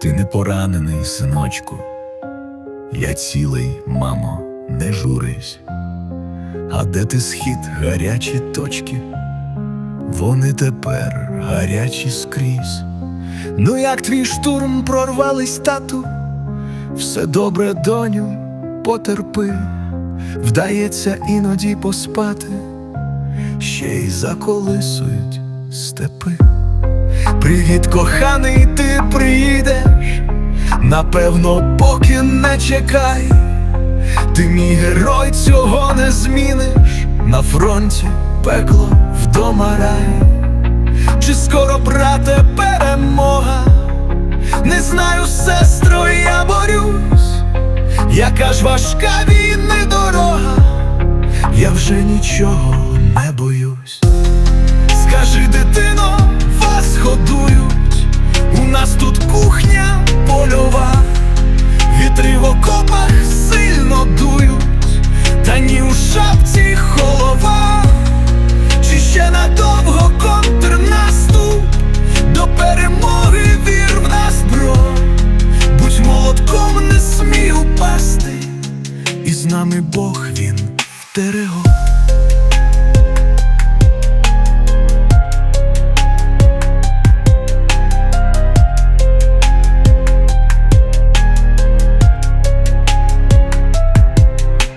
Ти не поранений, синочку. Я цілий, мамо, не журись. А де ти схід, гарячі точки? Вони тепер гарячі скрізь. Ну, як твій штурм прорвались, тату, все добре, доню, потерпи, вдається іноді поспати, ще й заколисують степи. Привіт, коханий, ти приїдеш, напевно, поки не чекай, ти мій герой цього не зміниш, на фронті пекло вдома рай. Чи скоро, брате, перемога? Не знаю, сестро, я борюсь, яка ж важка війни дорога, я вже нічого з нами Бог він втерего.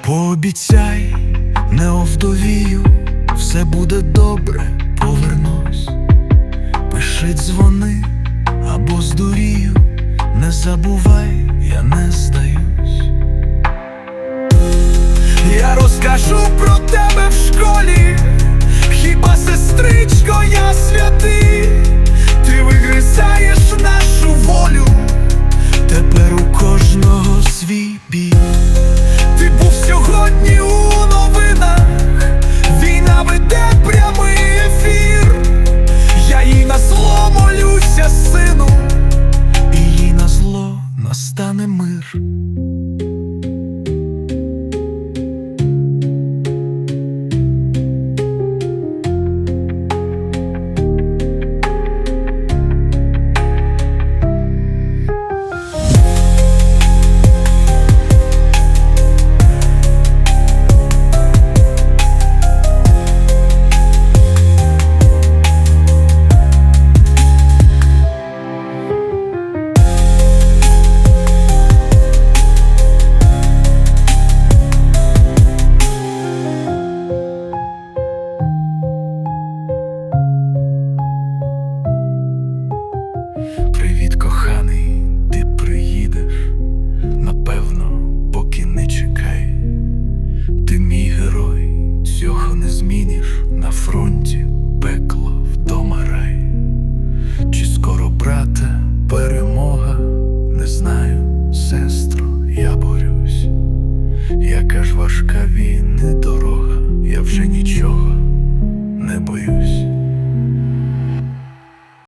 Пообіцяй, не овдовію, все буде добре, повернусь. Пиши дзвони або здурію, не забувай, я не здаюсь. Я розкажу про тебе